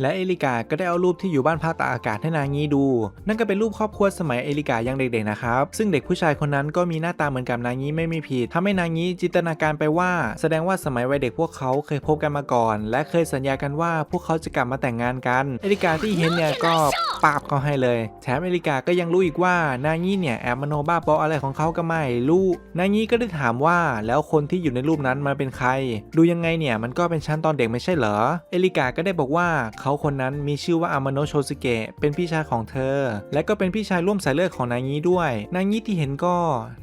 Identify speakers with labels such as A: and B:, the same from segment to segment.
A: และเอลิกาก็ได้เอารูปที่อยู่บ้านพักตากอากาศให้นางี้ดู นั่นก็เป็นรูปครอบครัวสมัยเอลิกายังเด็กๆนะครับ ซึ่งเด็กผู้ชายคนนั้นก็มีหน้าตาเหมือนกับนางี้ไม่มีผิดทำให้นางี้จินตนาการไปว่า แสดงว่าสมัยวัยเด็กพวกเขาเคยพบกันมาก่อน และเคยสัญญากันว่าพวกเขาจะกลับมาแต่งงานกัน เอลิกาที่เห็นเนี่ยก็ปาบเขาให้เลย แถมเอลิกาก็ยังรู้อีกว่านางี้เนี่ยแอบมโนบ้าบออะไรของเขาก็ไม่รู้นางี้ก็ได้ถามว่าแล้วคนที่อยู่ในรูปนั้นมันเป็นใคร ดูยังไงเนี่ยมันก็เป็นชั้นตอนเด็กไม่ใช่เหรอ เอลิกาก็ได้บอกว่าเขาคนนั้นมีชื่อว่าอามโนะโชซึเกะเป็นพี่ชายของเธอ และก็เป็นพี่ชายร่วมสายเลือดของนางี้ด้วย นางี้ที่เห็นก็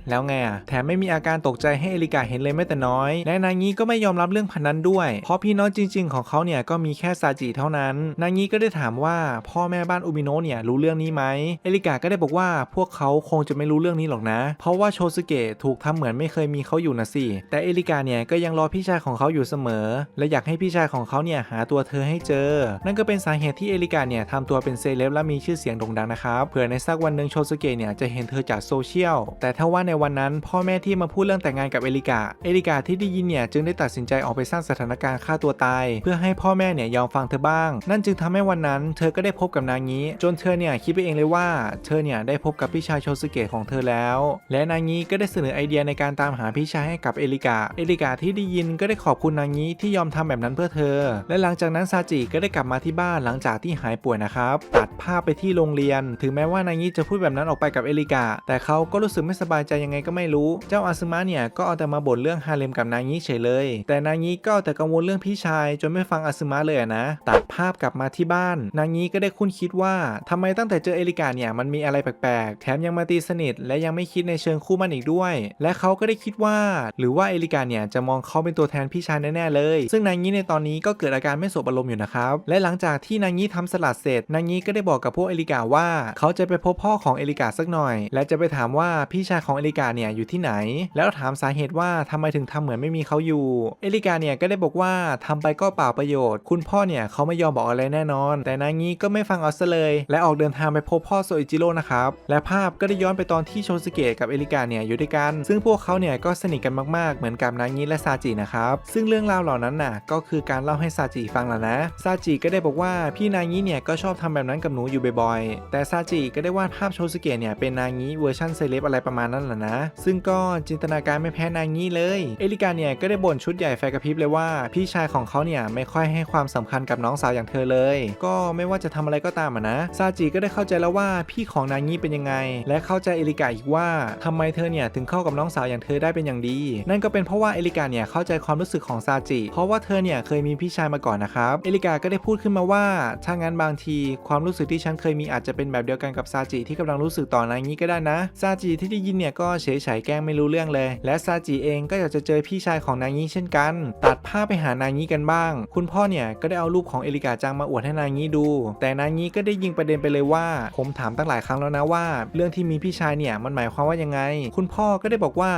A: แล้วไงอะแถมไม่มีอาการตกใจให้เอลิกาเห็นเลยแม้แต่น้อย และนางี้ก็ไม่ยอมรับเรื่องพันนั้นด้วย เพราะพี่น้องจริง ๆ ของเขาเนี่ยก็มีแค่ซาจิเท่านั้น นางี้ก็ได้ถามว่าพ่อแม่บ้านอุมิโนะเนี่ยรู้เรื่องนี้ไหมเอลิกาก็ได้บอกว่าพวกเขาคงจะไม่รู้เรื่องนี้หรอกนะ เพราะว่าโชซึเกะถูกทำเหมือนไม่เคยมีเขาอยู่นะสิ แต่เอลิกาเนี่ยก็ยังรอพี่ชายของเขาอยู่เสมอ และอยากให้พี่ชายของเขาเนี่ยหาตัวเธอให้เจอนั่นก็เป็นสาเหตุที่เอลิกาเนี่ยทำตัวเป็นเซเลบและมีชื่อเสียงโด่งดังนะครับเผื่อในสักวันหนึ่งโชซึเกะเนี่ยจะเห็นเธอจากโซเชียลแต่ถ้าว่าในวันนั้นพ่อแม่ที่มาพูดเรื่องแต่งงานกับเอลิกาเอลิกาที่ได้ยินเนี่ยจึงได้ตัดสินใจออกไปสร้างสถานการณ์ฆ่าตัวตาย เพื่อให้พ่อแม่เนี่ยยอมฟังเธอบ้าง นั่นจึงทำให้วันนั้นเธอก็ได้พบกับนางงี้ จนเธอเนี่ยคิดไปเองเลยว่าเธอเนี่ยได้พบกับพี่ชายโชซึเกะของเธอแล้ว และนางงี้ก็ได้เสนอไอเดียในการตามหาพี่ชายให้กับเอลิกาเอลิกาที่ได้ยินก็ได้ขอบคุณนางงี้ที่ยอมทำแบบนั้นเพื่อเธอ และหลังจากนั้นซาจิก็ได้กลับมาที่บ้านหลังจากที่หายป่วยนะครับ ตัดภาพไปที่โรงเรียน ถึงแม้ว่านางงี้จะพูดแบบนั้นออกไปกับเอลิกา แต่เขาก็รู้สึกไม่สบายใจยังไงก็ไม่รู้ เจ้าอาซึมะเนี่ยก็เอาแต่มาบ่นเรื่องฮาเลมกับนางงี้เฉยเลย แต่นางงี้ก็เอาแต่กังวลเรื่องพี่ชายจนไม่ฟังอาซึมะเลยนะ ตัดภาพกลับมาที่บ้าน นางงี้ก็ได้คุ้นคิดว่าทำไมตั้งแต่เจอเอลิกาเนี่ยมันมีอะไรแปลกๆ แถมยังมาตีสนิท และยังไม่คิดในเชิงคู่มันอีกด้วย และเขาก็ได้คิดว่า หรือว่าเอลิกาเนี่ยจะมองเขาเป็นตัวแทนพี่ชายแน่ๆเลย ซึ่งนางงี้ในตอนนี้ก็เกิดอาการไม่สบอารมณ์อยู่นะครับและหลังงจากที่นางงี้ทำสลัดเสร็จนางี้ก็ได้บอกกับพวกเอลิกาว่า เขาจะไปพบพ่อของเอลิกาสักหน่อย และจะไปถามว่าพี่ชายของเอลิกาเนี่ยอยู่ที่ไหน แล้วถามสาเหตุว่าทำไมถึงทำเหมือนไม่มีเขาอยู่ เอลิกาเนี่ยก็ได้บอกว่าทำไปก็เปล่าประโยชน์ คุณพ่อเนี่ยเขาไม่ยอมบอกอะไรแน่นอน แต่นางี้ก็ไม่ฟังเอาซะเลย และออกเดินทางไปพบพ่อโซอิจิโร่นะครับและภาพก็ได้ย้อนไปตอนที่โชสเกะกับเอลิกาเนี่ยอยู่ด้วยกัน ซึ่งพวกเขาเนี่ยก็สนิทกันมากๆ เหมือนกับนางี้และซาจินะครับซึ่งเรื่องราวเหล่านั้นน่ะก็คือการเล่าให้ซาจิฟังแหละนะซาจิก็ได้บอกว่าพี่นางงี้เนี่ยก็ชอบทำแบบนั้นกับหนูอยู่บ่อยๆ แต่ซาจิก็ได้วาดภาพโชสเกะเนี่ยเป็นนางงี้เวอร์ชันเซเลบอะไรประมาณนั้นแหละนะ ซึ่งก็จินตนาการไม่แพ้นางงี้เลย เอลิกาเนี่ยก็ได้บ่นชุดใหญ่ไฟกระพริบเลยว่าพี่ชายของเขาเนี่ยไม่ค่อยให้ความสำคัญกับน้องสาวอย่างเธอเลย ก็ไม่ว่าจะทำอะไรก็ตามอะนะซาจิก็ได้เข้าใจแล้วว่าพี่ของนางงี้เป็นยังไง และเข้าใจเอลิกาอีกว่าทำไมเธอเนี่ยถึงเข้ากับน้องสาวอย่างเธอได้เป็นอย่างดี นั่นก็เป็นเพราะว่าเอลิกาเนี่ยเข้าใจความรู้สึกของซาจิ เพราะว่าเธอเนี่ยเคยมีพี่ชายมาก่อนนะครับเอลิกาก็ได้พูดขึ้นมาว่า ถ้างั้นบางทีความรู้สึกที่ฉันเคยมีอาจจะเป็นแบบเดียวกันกับซาจิที่กำลังรู้สึกต่อนางงี้ก็ได้นะ ซาจิที่ได้ยินเนี่ยก็เฉยเฉยแกล้งไม่รู้เรื่องเลย และซาจิเองก็อยากจะเจอพี่ชายของนางงี้เช่นกัน ตัดภาพไปหานางงี้กันบ้าง คุณพ่อเนี่ยก็ได้เอารูปของเอลิกาจังมาอวดให้นางงี้ดู แต่นางงี้ก็ได้ยิงประเด็นไปเลยว่า ผมถามตั้งหลายครั้งแล้วนะว่า เรื่องที่มีพี่ชายเนี่ยมันหมายความว่ายังไง คุณพ่อก็ได้บอกว่า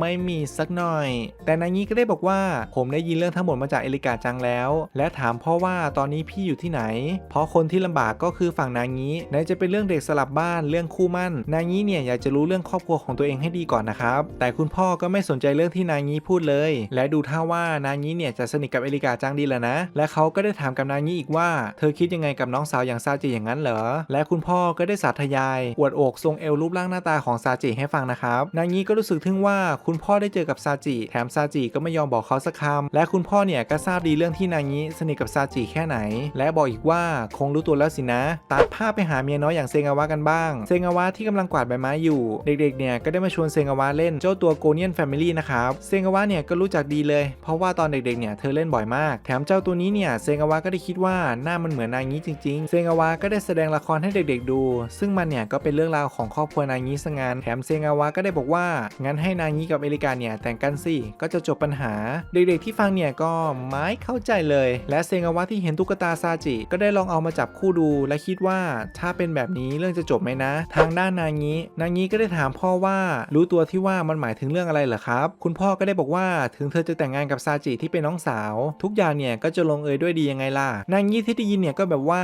A: ไม่มีสักหน่อย แต่นางงี้ก็ได้บอกว่า ผมได้ยินเรื่องทั้งหมดมาจากเอลิกาจังแล้ว และถามพ่อว่าตอนนี้พี่อยู่ที่ไหน เพราะคนที่ลำบากก็คือฝั่งนางงี้ไหนจะเป็นเรื่องเด็กสลับบ้านเรื่องคู่มั่น นางงี้เนี่ยอยากจะรู้เรื่องครอบครัวของตัวเองให้ดีก่อนนะครับ แต่คุณพ่อก็ไม่สนใจเรื่องที่นางงี้พูดเลย และดูท่าว่านางงี้เนี่ยจะสนิทกับเอลิกาจังดีแหละนะ และเขาก็ได้ถามกับนางงี้อีกว่า เธอคิดยังไงกับน้องสาวอย่างซาจิอย่างนั้นเหรอ และคุณพ่อก็ได้สาธยาย อวดอกทรงเอวรูปร่างหน้าตาของซาจิให้ฟังนะครับ นางงี้ก็รู้สึกทึ่งว่าคุณพ่อได้เจอกับซาจิ แถมซาจิก็ไม่ยอมบอกเขาสักคำและคุณพ่อเนี่ยก็ทราบดีเรื่องที่นางงี้สนิทกับซาจิแค่ไหนและบอกอีกว่าคงรู้ตัวแล้วสินะ ตัดภาพไปหาเมียน้อยอย่างเซงาวะกันบ้าง เซงาวะที่กำลังกวาดใบไม้อยู่ เด็กๆเนี่ยก็ได้มาชวนเซงาวะเล่นเจ้าตัวโกเนียนแฟมิลี่นะครับ เซงาวะเนี่ยก็รู้จักดีเลย เพราะว่าตอนเด็กๆเนี่ยเธอเล่นบ่อยมาก แถมเจ้าตัวนี้เนี่ยเซงาวะก็ได้คิดว่าหน้ามันเหมือนนางงี้จริง ๆ เซงาวะก็ได้แสดงละครให้เด็กๆดู ซึ่งมันเนี่ยก็เป็นเรื่องราวของครอบครัวนางงี้ซะงานแถมเซงาวะก็ได้บอกว่างั้นให้นางงี้กับเอลิกาเนี่ยแต่งกันสิก็จะจบปัญหา เด็กๆที่ฟังเนี่ยก็ไม่เข้าใจเลย และเซงาวะที่เห็นตุ๊กตาซาจิ ก็ได้ลองเอามาจับคู่ดู และคิดว่าถ้าเป็นแบบนี้เรื่องจะจบไหมนะ ทางด้านนางี้นางี้ก็ได้ถามพ่อว่ารู้ตัวที่ว่ามันหมายถึงเรื่องอะไรเหรอครับ คุณพ่อก็ได้บอกว่าถึงเธอจะแต่งงานกับซาจิที่เป็นน้องสาว ทุกอย่างเนี่ยก็จะลงเอยด้วยดียังไงล่ะนางี้ที่ได้ยินเนี่ยก็แบบว่า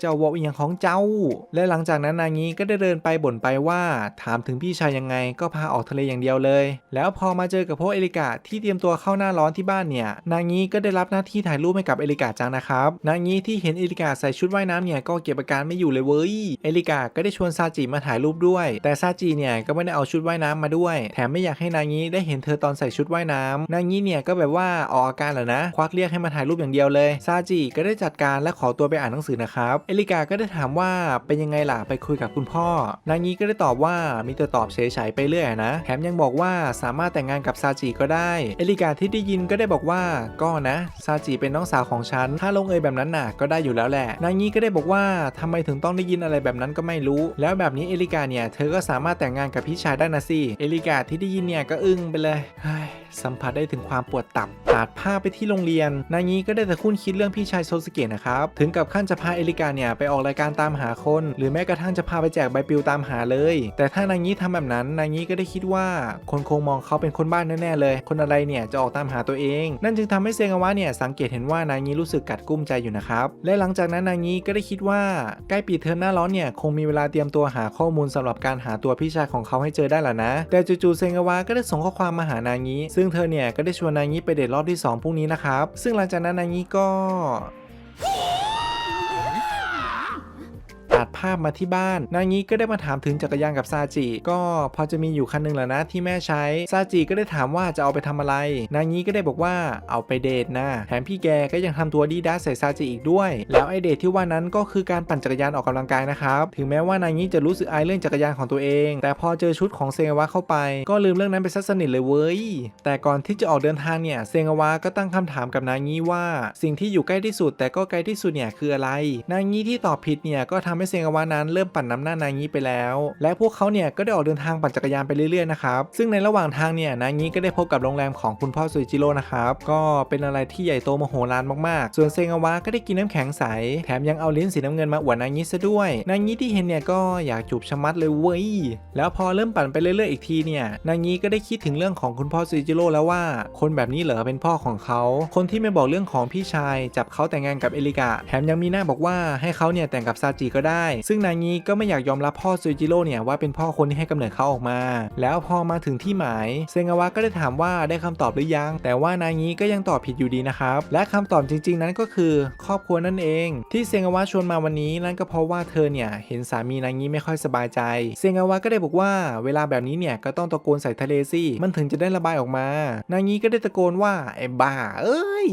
A: เจ้าวอกอหย่างของเจ้า และหลังจากนั้นนางี้ก็ได้เดินไปบ่นไปว่า ถามถึงพี่ชายยังไงก็พาออกทะเลอย่างเดียวเลย แล้วพอมาเจอกับพวกเอลิกาที่เตรียมตัวเข้าหน้าร้อนที่บ้านเนี่ยนางงี้ก็ได้รับหน้าที่ถ่ายรูปให้กับเอลิกาจังนะครับนางางงี้ที่เห็นเอลิกาใส่ชุดว่ายน้ำเนี่ยก็เก็บอาการไม่อยู่เลยเว้ย เอลิกาก็ได้ชวนซาจิมาถ่ายรูปด้วย แต่ซาจิเนี่ยก็ไม่ได้เอาชุดว่ายน้ำมาด้วย แถมไม่อยากให้นางงี้ได้เห็นเธอตอนใส่ชุดว่ายน้ำนางงี้เนี่ยก็แบบว่าออกอาการเหรอนะ ควักเรียกให้มาถ่ายรูปอย่างเดียวเลย ซาจิก็ได้จัดการและขอตัวไปอ่านหนังสือนะครับ เอลิกาก็ได้ถามว่าเป็นยังไงล่ะไปคุยกับคุณพ่อ นางงี้ก็ได้ตอบว่ามีแต่ตอบเฉยๆไปเรื่อยนะ แถมยังบอกว่าสามารถแต่งงานกับซาจิก็ได้ เอลิกาที่ได้ยินก็ได้บอกว่าก็นะ ซาจิเป็นน้องสาวของฉัน ถ้าลงเอยแบบนั้นน่ะก็ได้อยู่แล้วแหละ นางงี้ก็ได้บอกว่าทำไมถึงต้องได้ยินอะไรแบบนั้นก็ไม่รู้ แล้วแบบนี้เอลิกาเนี่ยเธอก็สามารถแต่งงานกับพี่ชายได้นะสิ เอลิกาที่ได้ยินเนี่ยก็อึ้งไปเลย สัมผัสได้ถึงความปวดตับตัดภาพไปที่โรงเรียนนางงี้ก็ได้แต่คุ้นคิดเรื่องพี่ชายโซสเกะนะครับ ถึงกับขั้นจะพาเอลิกาเนี่ยไปออกรายการตามหาคน หรือแม้กระทั่งจะพาไปแจกใบปลิวตามหาเลย แต่ถ้านางงี้ทำแบบนั้นนางงี้ก็ได้คิดว่าคนคงมองเขาเป็นคนบ้านแน่ๆเลย คนอะไรเนี่ยจะออกตามหาตัวเอง นั่นจึงทำให้เซงาวะเนี่ยสังเกตเห็นว่านางงี้รู้สึกกัดกุ้มใจอยู่นะครับ และหลังจากนั้นนางงี้ก็ได้คิดว่าใกล้ปีเทอมหน้าร้อนเนี่ยคงมีเวลาเตรียมตัวหาข้อมูลสำหรับการหาตัวพี่ชายของเขาให้เจอได้แหละนะ แต่จู่ๆเซงาวะก็ได้ส่งข้อความมาหานางงี้ซึ่งเธอเนี่ยก็ได้ชวนนางงี้ไปเดทรอบที่สองพรุ่งนี้นะครับ ซึ่งหลังจากนั้นนางงี้ก็ัดภาพมาที่บ้าน นางงี้ก็ได้มาถามถึงจักรยานกับซาจิ ก็พอจะมีอยู่คันหนึงแหละนะที่แม่ใช้ ซาจิก็ได้ถามว่าจะเอาไปทำอะไร นางงี้ก็ได้บอกว่าเอาไปเดทนะแถมพี่แกก็ยังทำตัวดีด้าใส่ซาจิอีกด้วย แล้วไอเดทที่ว่านั้นก็คือการปั่นจักรยานออกกำลังกายนะครับ ถึงแม้ว่านางงี้จะรู้สึกอายเรื่องจักรยานของตัวเอง แต่พอเจอชุดของเซงวะเข้าไป ก็ลืมเรื่องนั้นไปซะสนิทเลยเว้ย แต่ก่อนที่จะออกเดินทางเนี่ยเซงวะก็ตั้งคำถามกับนางงี้ว่า สิ่งที่อยู่ใกล้ที่สุด แต่ก็ไกลที่สุดเนี่ยคืออะไร นางงี้ที่ตอบผิดเนี่ยก็ทำให้เซงาวะนั้นเริ่มปั่นน้ำหน้านางงี้ไปแล้ว และพวกเขาเนี่ยก็ได้ออกเดินทางปั่นจักรยานไปเรื่อยๆนะครับซึ่งในระหว่างทางเนี่ยนางงี้ก็ได้พบกับโรงแรมของคุณพ่อซุยจิโร่นะครับก็เป็นอะไรที่ใหญ่โตมโหฬารมากๆ ส่วนเซงาวะก็ได้กินน้ำแข็งใส แถมยังเอาลิ้นสีน้ำเงินมาอวดนางงี้ซะด้วยนางงี้ที่เห็นเนี่ยก็อยากจูบชะมัดเลยเว้ยแล้วพอเริ่มปั่นไปเรื่อยๆอีกทีเนี่ยนางงี้ก็ได้คิดถึงเรื่องของคุณพ่อซุยจิโร่แล้วว่า คนแบบนี้เหรอเป็นพ่อของเขาคนที่ไม่บอกเรื่องของพี่ชายจับเขาแต่งงานกับเอลิกะแถมยังมีหน้าบอกว่าให้เขาเนี่ยแต่งกับซาจิก็ได้ซึ่งนางงี้ก็ไม่อยากยอมรับพ่อซุยจิโร่เนี่ยว่าเป็นพ่อคนที่ให้กำเนิดเขาออกมา แล้วพอมาถึงที่หมายเซงาวะก็ได้ถามว่าได้คำตอบหรือยัง แต่ว่านางงี้ก็ยังตอบผิดอยู่ดีนะครับ และคำตอบจริง ๆ นั้นก็คือ ครอบครัวนั่นเอง ที่เซงาวะชวนมาวันนี้นั่นก็เพราะว่าเธอเนี่ยเห็นสามีนางงี้ไม่ค่อยสบายใจเซงาวะก็ได้บอกว่าเวลาแบบนี้เนี่ยก็ต้องตะโกนใส่ทะเลสิมันถึงจะได้ระบายออกมา นางงี้ก็ได้ตะโกนว่าไอ้บ้าเอ้ย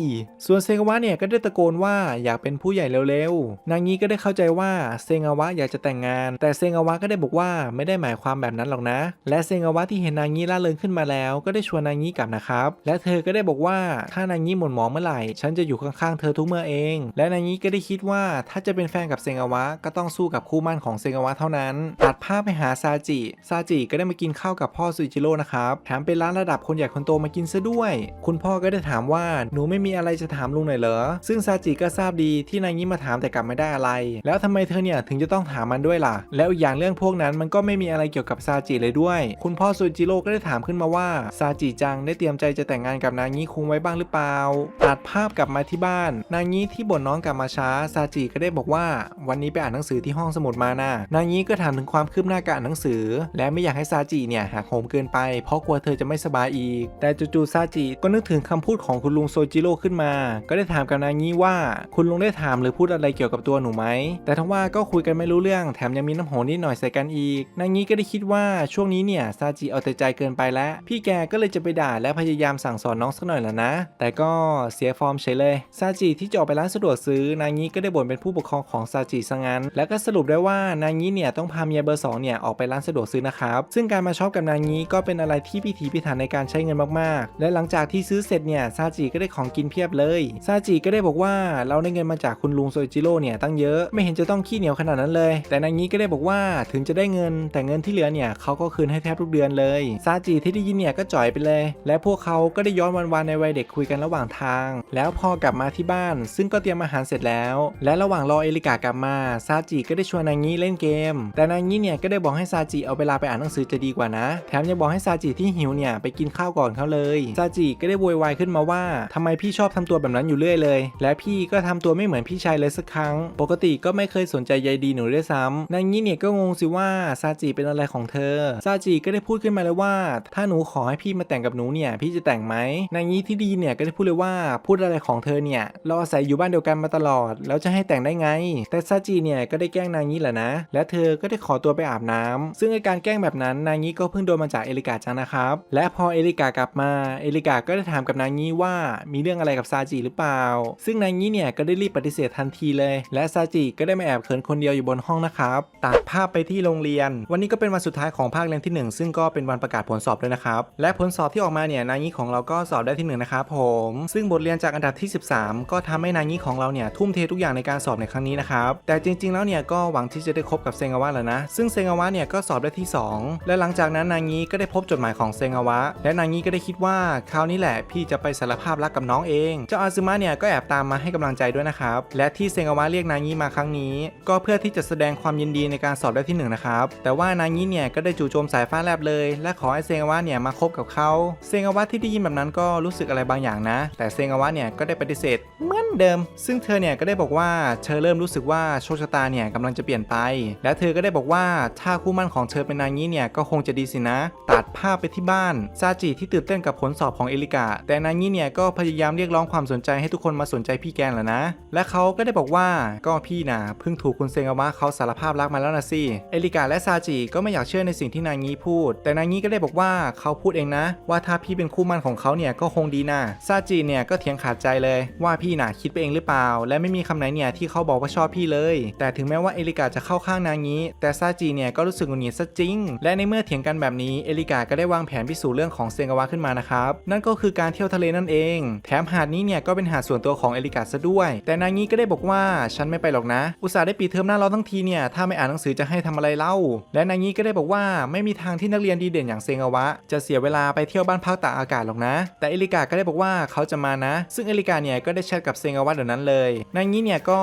A: ส่วนเซงาวะเนี่ยก็ได้ตะโกนว่าอยากเป็นผู้ใหญ่เร็วๆนางงี้ก็ได้เข้าใจว่าเซงาวะอยากจะแต่งงาน แต่เซงาวะก็ได้บอกว่าไม่ได้หมายความแบบนั้นหรอกนะ และเซงาวะที่เห็นนางงี้ล่าเริงขึ้นมาแล้ว ก็ได้ชวนนางงี้กลับนะครับ และเธอก็ได้บอกว่าถ้านางงี้หม่นหมองเมื่อไหร่ ฉันจะอยู่ข้างๆเธอทุกเมื่อเอง และนางงี้ก็ได้คิดว่าถ้าจะเป็นแฟนกับเซงาวะก็ต้องสู้กับคู่มั่นของเซงาวะเท่านั้นตัดภาพไปหาซาจิซาจิก็ได้มากินข้าวกับพ่อซุยจิโร่นะครับแถมเป็นร้านระดับคนใหญ่คนโตมากินซะด้วย คุณพ่อก็ได้ถามว่าหนูไม่มีอะไรจะถามลุงหน่อยเหรอซึ่งซาจิก็ทราบดีที่นางงี้มาถามแต่กลับไม่ได้อะไร แล้วทำไมเธอเนี่ยถึงจะต้องถามมันด้วยล่ะ แล้วอีกอย่างเรื่องพวกนั้นมันก็ไม่มีอะไรเกี่ยวกับซาจิเลยด้วย คุณพ่อซุยจิโร่ก็ได้ถามขึ้นมาว่าซาจิจังได้เตรียมใจจะแต่งงานกับนางงี้คุงไว้บ้างหรือเปล่าตัดภาพกลับมาที่บ้าน นางงี้ที่บ่นน้องกลับมาช้าซาจิก็ได้บอกว่า วันนี้ไปอ่านหนังสือที่ห้องสมุดมานะนางงี้ก็ถามถึงความคืบหน้าการอ่านหนังสือ และไม่อยากให้ซาจิเนี่ยหักโหมเกินไป เพราะกลัวเธอจะไม่สบายอีก แต่จู่ๆซาจิก็นึกถึงคำพูดของคุณลุงโซจิโร่ขึ้นมา ก็ได้ถามกับนางงี้ว่า คุณลุงได้ถามหรือพูดอะไรเกี่ยวกับตัวหนูไหมแต่ทั้งว่าก็คุุยกันไม่รู้เรื่องแถมยังมีน้ำโหนิดหน่อยใส่กันอีกนางงี้ก็ได้คิดว่าช่วงนี้เนี่ยซาจิเอาแต่ใจเกินไปแล้ว พี่แกก็เลยจะไปด่าและพยายามสั่งสอนน้องสักหน่อยแหละนะ แต่ก็เสียฟอร์มเฉยเลยซาจิที่จะออกไปร้านสะดวกซื้อนางงี้ก็ได้บ่นเป็นผู้ปกครองของซาจิซะงั้น แล้วก็สรุปได้ว่านางงี้เนี่ยต้องพาเมียเบอร์สองเนี่ยออกไปร้านสะดวกซื้อนะครับซึ่งการมาช็อปกับนางงี้ก็เป็นอะไรที่พิถีพิถันในการใช้เงินมากๆ และหลังจากที่ซื้อเสร็จเนี่ยซาจิก็ได้ของกินเพียบเลยซาจิก็ได้บอกว่าเราได้เงินมาจากคุณลุงโซจิโร่เนี่ยตั้งเยอะไม่เห็นจะต้องขี้เหนียวขนาดนั้นเลย แต่นางงี้ก็ได้บอกว่าถึงจะได้เงินแต่เงินที่เหลือเนี่ยเขาก็คืนให้แทบทุกเดือนเลยซาจิที่ได้ยินเนี่ยก็จ่อยไปเลย และพวกเขาก็ได้ย้อนวันๆในวัยเด็กคุยกันระหว่างทาง แล้วพอกลับมาที่บ้าน ซึ่งก็เตรียมอาหารเสร็จแล้ว และระหว่างรอเอลิกากลับมาซาจิก็ได้ชวนนางงี้เล่นเกม แต่นางงี้เนี่ยก็ได้บอกให้ซาจิเอาเวลาไปอ่านหนังสือจะดีกว่านะ แถมยังบอกให้ซาจิที่หิวเนี่ยไปกินข้าวก่อนเขาเลยซาจิก็ได้โวยวายขึ้นมาว่าทำไมพี่ชอบทำตัวแบบนั้นอยู่เรื่อยเลย และพี่ก็ทำตัวไม่เหมือนพี่ชายเลยสักครั้ง ปกติก็ไม่เคยสนใจใยดีหนูด้วยซ้ำนางงี้เนี่ยก็งงสิว่าซาจิเป็นอะไรของเธอซาจิก็ได้พูดขึ้นมาเลยว่า ถ้าหนูขอให้พี่มาแต่งกับหนูเนี่ยพี่จะแต่งไหมนางงี้ที่ดีเนี่ยก็ได้พูดเลยว่าพูดอะไรของเธอเนี่ยเราอาศัยอยู่บ้านเดียวกันมาตลอด แล้วจะให้แต่งได้ไง แต่ซาจิเนี่ยก็ได้แกล้งนางงี้แหละนะ และเธอก็ได้ขอตัวไปอาบน้ำซึ่งการแกล้งแบบนั้นนางงี้ก็เพิ่งโดนมาจากเอลิกาจังนะครับ และพอเอลิกากลับมาเอลิกาก็ได้ถามกับนางงี้ว่ามีเรื่องอะไรกับซาจิหรือเปล่า ซึ่งนางงี้เนี่ยก็ได้รีบปฏิเสธทันทีเลย และซาจิก็ได้มาแอบเขินคนเดียวอยู่บนห้องนะครับตัดภาพไปที่โรงเรียน วันนี้ก็เป็นวันสุดท้ายของภาคเรียนที่หนึ่งซึ่งก็เป็นวันประกาศผลสอบด้วยนะครับ และผลสอบที่ออกมาเนี่ยนางงี้ของเราก็สอบได้ที่หนึ่งนะครับผม ซึ่งบทเรียนจากอันดับที่ 13 ก็ทำให้นางงี้ของเราเนี่ยทุ่มเททุกอย่างในการสอบในครั้งนี้นะครับ แต่จริง ๆ แล้วเนี่ยก็หวังที่จะได้คบกับเซงาวะแล้วนะ ซึ่งเซงาวะเนี่ยก็สอบได้ที่ 2 และหลังจากนั้นนางงี้ก็ได้พบจดหมายของเซงาวะ และนางงี้ก็ได้คิดว่าคราวนี้แหละพี่จะไปสารภาพรักกับน้องเอง เจ้าอาซึมะเนี่ยก็แอบตามมาให้กำลังใจด้วยนะครับ และที่เซงาวะเรียกนางี้มาครั้งนี้ ก็เพื่อที่จะแสดงความยินดีในการสอบได้ที่หนึ่งนะครับ แต่ว่านางงี้เนี่ยก็ได้จู่โจมสายฟ้าแลบเลย และขอให้เซงาวะเนี่ยมาคบกับเขาเซงาวะที่ได้ยินแบบนั้นก็รู้สึกอะไรบางอย่างนะ แต่เซงาวะเนี่ยก็ได้ปฏิเสธเหมือนเดิม ซึ่งเธอเนี่ยก็ได้บอกว่าเธอเริ่มรู้สึกว่าโชคชะตาเนี่ยกำลังจะเปลี่ยนไป และเธอก็ได้บอกว่าถ้าคู่มั่นของเธอเป็นนางงี้เนี่ยก็คงจะดีสินะ ตัดภาพไปที่บ้านซาจิที่ตื่นเต้นกับผลสอบของเอลิกาแต่นางงี้เนี่ยก็พยายามเรียกร้องความสนใจให้ทุกคนมาสนใจพี่แกนแหละนะ และเขาก็ได้บอกว่าก็พี่นะเพิ่งถูกคุณเซงาวะเขาสารภาพรักมาแล้วนะสิเอลิกาและซาจิก็ไม่อยากเชื่อในสิ่งที่นางงี้พูด แต่นางงี้ก็ได้บอกว่าเขาพูดเองนะ ว่าถ้าพี่เป็นคู่มั่นของเขาเนี่ยก็คงดีนะซาจิเนี่ยก็เถียงขาดใจเลยว่าพี่น่ะคิดไปเองหรือเปล่า และไม่มีคำไหนเนี่ยที่เขาบอกว่าชอบพี่เลย แต่ถึงแม้ว่าเอลิกาจะเข้าข้างนางงี้ แต่ซาจิเนี่ยก็รู้สึกหงุดหงิดซะจริง และในเมื่อเถียงกันแบบนี้เอลิกาก็ได้วางแผนพิสูจน์เรื่องของเซงาวะขึ้นมานะครับนั่นก็คือการเที่ยวทะเลนั่นเอง แถมหาดนี้เนี่ยก็เป็นหาดส่วนตัวของเอลิกาซะด้วย แต่นางงี้ก็ได้บอกว่าฉันไม่ไปหรอกนะ อุตส่าห์ได้ปีเทอมหน้าเร้อนทั้งทีเนี่ยถ้าไม่อ่านหนังสือจะให้ทำอะไรเล่า และนางงี้ก็ได้บอกว่าไม่มีทางที่นักเรียนดีเด่นอย่างเซงาวะ จะเสียเวลาไปเที่ยวบ้านพักตากอากาศหรอกนะ แต่เอลิกาก็ได้บอกว่าเขาจะมานะ ซึ่งเอลิกาเนี่ยก็ได้แชทกับเซงาวะเดี๋ยวนั้นเลยนางงี้เนี่ยก็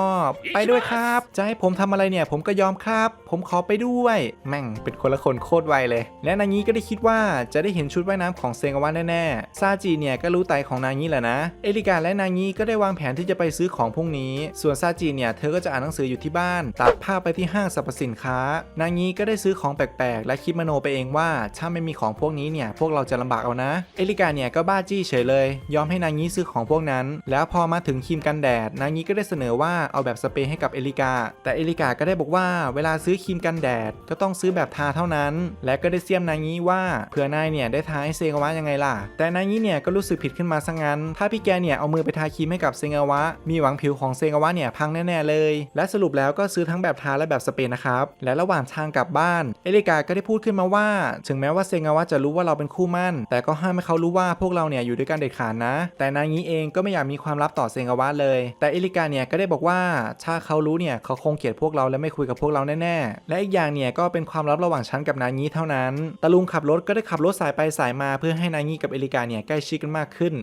A: ไปด้วยครับจะให้ผมทำอะไรเนี่ยผมก็ยอมครับ ผมขอไปด้วย แม่งเป็นคนละคนโคตรไวเลย และนางงี้ก็ได้คิดว่าจะได้เห็นชุดว่ายน้ำของเซงาวะแน่ๆซาจิเนี่ยก็รู้ไตของนางงี้แหละนะ เอลิกาและนางงี้ก็ได้วางแผนที่จะไปซื้อของพวกนี้ ส่วนซาจิเนี่ยเธอก็จะอ่านหนังสืออยู่ที่บ้านตัดภาพไปที่ห้างสรรพสินค้า นางงี้ก็ได้ซื้อของแปลกๆ และคิดมโนไปเองว่า ถ้าไม่มีของพวกนี้เนี่ยพวกเราจะลำบากเอานะ เอลิกาเนี่ยก็บ้าจี้เฉยเลย ยอมให้นางงี้ซื้อของพวกนั้น แล้วพอมาถึงครีมกันแดด นางงี้ก็ได้เสนอว่าเอาแบบสเปรย์ให้กับเอลิกา แต่เอลิกาก็ได้บอกว่าเวลาซื้อครีมกันแดดก็ต้องซื้อแบบทาเท่านั้น และก็ได้เสียมนางงี้ว่าเผื่อนายเนี่ยได้ทาให้เซงาวะยังไงล่ะ แต่นางงี้เนี่ยก็รู้สึกผิดขึ้นมาซะงั้น ถ้าพี่แกเนี่ยเอามือไปทาครีมให้กับเซงาวะ มีหวังผิวของเซงาวะเนี่ยพังแน่ๆเลย และสรุปแล้วก็ซื้อทั้งแบบทาและแบบสเปรย์นะครับ และระหว่างทางกลับบ้าน เอลิกาก็ได้พูดขึ้นมาว่า ถึงแม้ว่าเซงาวะจะรู้ว่าเราเป็นคู่มั่น แต่ก็ห้ามให้เขารู้ว่าพวกเราเนี่ยอยู่ด้วยกันเด็ดขาดนะ แต่นางงี้เองก็ไม่อยากมีความลับต่อเซงาวะเลย แต่เอลิกาเนี่ยก็ได้บอกว่าถ้าเขารู้เนี่ยเขาคงเกลียดพวกเราและไม่คุยกับพวกเราแน่ๆ และอีกอย่างเนี่ยก็เป็นความลับระหว่างฉันกับนางงี้เท่านั้นตะลุงขับรถก็ได้ขับรถสายไปสายมาเพื่อให้นางงี้กับเอลิกาเนี่ยใกล้ชิดกันมากขึ้น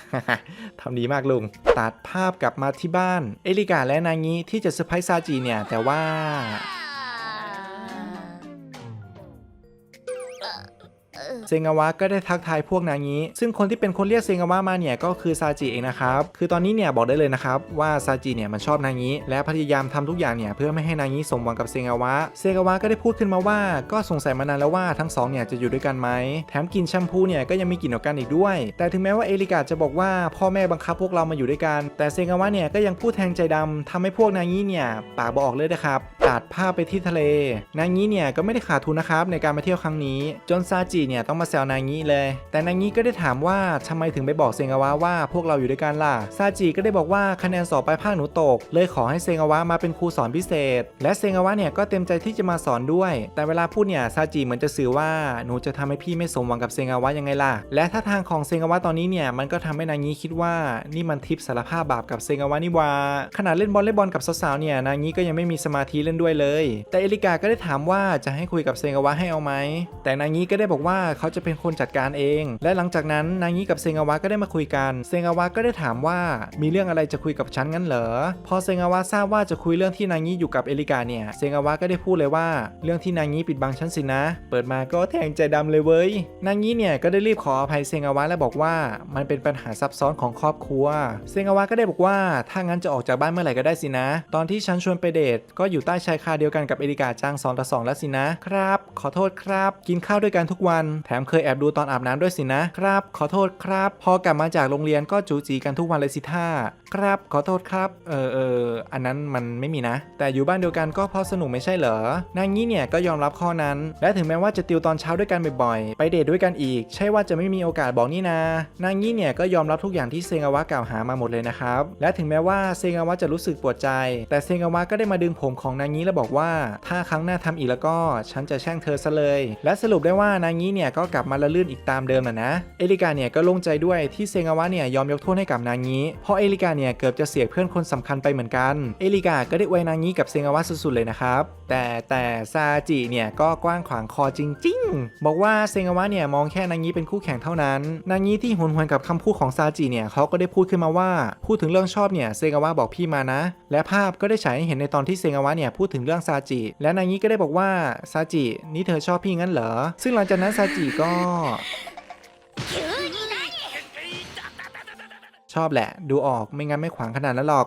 A: ทำดีมากลุง ตัดภาพกลับมาที่บ้าน เอลิกาและนางงี้ที่จะเซอร์ไพรส์ซาจิเนี่ยแต่ว่าา เซงาวะก็ได้ทักทายพวกนางงี้ ซึ่งคนที่เป็นคนเรียกเซงาวะมาเนี่ยก็คือซาจิเองนะครับ คือตอนนี้เนี่ยบอกได้เลยนะครับว่าซาจิเนี่ยมันชอบนางงี้ และพยายามทำทุกอย่างเนี่ยเพื่อไม่ให้นางงี้สมหวังกับเซงาวะ เซงาวะก็ได้พูดขึ้นมาว่าก็สงสัยมานานแล้วว่าทั้งสองเนี่ยจะอยู่ด้วยกันไหม แถมกลินแชมพูเนี่ยก็ยังมีกลิ่นของกันอีกด้วย แต่ถึงแม้ว่าเอลิกาจะบอกว่าพ่อแม่บังคับพวกเรามาอยู่ด้วยกัน แต่เซงาวะเนี่ยก็ยังพูดแทงใจดำทำให้พวกนางงี้เนี่ยปากบออกเลยนะครับตัดภาพไปที่ทะเล นางงี้เนี่ยก็ไม่ได้ขาดทุนนะครับในการมาเที่ยวครั้งนี้ จนซาจิเนี่ยต้องมาแซวนางงี้เลย แต่นางงี้ก็ได้ถามว่าทำไมถึงไปบอกเซงาวะว่าพวกเราอยู่ด้วยกันล่ะซาจิก็ได้บอกว่าคะแนนสอบปลายภาคหนูตก เลยขอให้เซงาวะมาเป็นครูสอนพิเศษ และเซงาวะเนี่ยก็เต็มใจที่จะมาสอนด้วย แต่เวลาพูดเนี่ยซาจิเหมือนจะสื่อว่าหนูจะทำให้พี่ไม่สมหวังกับเซงาวะยังไงล่ะ และท่าทางของเซงาวะตอนนี้เนี่ยมันก็ทำให้นางงี้คิดว่านี่มันทิปสารภาพบาปกับเซงาวะนี่ว่าขนาดเล่นบอลเล่นบอลกับสาวๆเนี่ยนางงี้ก็ยังไม่มีสมาธิเล่นด้วยเลย แต่เอลิกาก็ได้ถามว่าจะให้คุยกับเซงาวะให้เอาไหมแต่นางงี้ก็ได้บอกว่าเขาจะเป็นคนจัดการเอง และหลังจากนั้นนางงี้กับเซงาวะก็ได้มาคุยกัน เซงาวะก็ได้ถามว่า มีเรื่องอะไรจะคุยกับฉันงั้นเหรอ พอเซงาวะทราบว่าจะคุยเรื่องที่นางงี้อยู่กับเอลิกาเนี่ย เซงาวะก็ได้พูดเลยว่า เรื่องที่นางงี้ปิดบังฉันสินะ เปิดมาก็แทงใจดำเลยเว้ย นางงี้เนี่ยก็ได้รีบขออภัยเซงาวะและบอกว่า มันเป็นปัญหาซับซ้อนของครอบครัว เซงาวะก็ได้บอกว่า ถ้างั้นจะออกจากบ้านเมื่อไหร่ก็ได้สินะ ตอนที่ฉันชวนไปเดทก็อยู่ใต้ชายคาเดียวกันกับเอลิกาจ้างสองต่อสองแล้วสินะครับ ขอโทษครับ กินข้าวด้วยกันทุกวันแถมเคยแอบดูตอนอาบน้ำด้วยสินะครับ ขอโทษครับ พอกลับมาจากโรงเรียนก็จูจีกันทุกวันเลยสิท่า ครับ ขอโทษครับ เออเอออันนั้นมันไม่มีนะ แต่อยู่บ้านเดียวกันก็เพราะสนุกไม่ใช่เหรอ นางงี้เนี่ยก็ยอมรับข้อนั้น และถึงแม้ว่าจะติวตอนเช้าด้วยกันบ่อยๆ ไปเดทด้วยกันอีก ใช่ว่าจะไม่มีโอกาสบอกนี่นา นางงี้เนี่ยก็ยอมรับทุกอย่างที่เซงาวะกล่าวหามาหมดเลยนะครับ และถึงแม้ว่าเซงาวะจะรู้สึกปวดใจ แต่เซงาวะก็ได้มาดึงผมของนางงี้แล้วบอกว่า ถ้าครั้งหน้าทำอีกแล้วก็ฉันจะแช่งเธอซะเลย และสรุปได้ว่านางงี้เนี่ยก็กลับมาละลื่นอีกตามเดิมนะนะ เอลิกาเนี่ยก็โล่งใจด้วยที่เซงาวะเนี่ยยอมยกโทษให้กับนางงี้เพราะเอลิกาเนี่ยเกือบจะเสียเพื่อนคนสำคัญไปเหมือนกัน เอลิกาก็ได้อวนางงี้กับเซงาวะสุดๆเลยนะครับ แต่แต่ซาจิเนี่ยก็กว้างขวางคอจริง ๆ บอกว่าเซงาวะเนี่ยมองแค่นางงี้เป็นคู่แข่งเท่านั้น นางงี้ที่หวนหวนกับคำพูดของซาจิเนี่ยเขาก็ได้พูดขึ้นมาว่า พูดถึงเรื่องชอบเนี่ยเซงาวะบอกพี่มานะ และภาพก็ได้ฉายให้เห็นในตอนที่เซงาวะเนี่ยพูดถึงเรื่องซาจิ และนางงี้ก็ได้บอกว่าซาจินี่เธอชอบพี่งั้นเหรอซึ่งหลังจากนั้นซาจิก็ ชอบแหละ ดูออกไม่งั้นไม่ขวางขนาดนั้นหรอก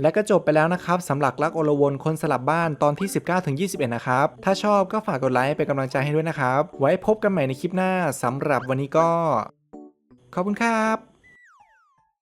A: และก็จบไปแล้วนะครับสำหรับรักโอลวนคนสลับบ้านตอนที่ 19ถึงนะครับ ถ้าชอบก็ฝากกดไลค์เป็นกำลังใจให้ด้วยนะครับ ไว้พบกันใหม่ในคลิปหน้าสำหรับวันนี้ก็ ขอบคุณครับ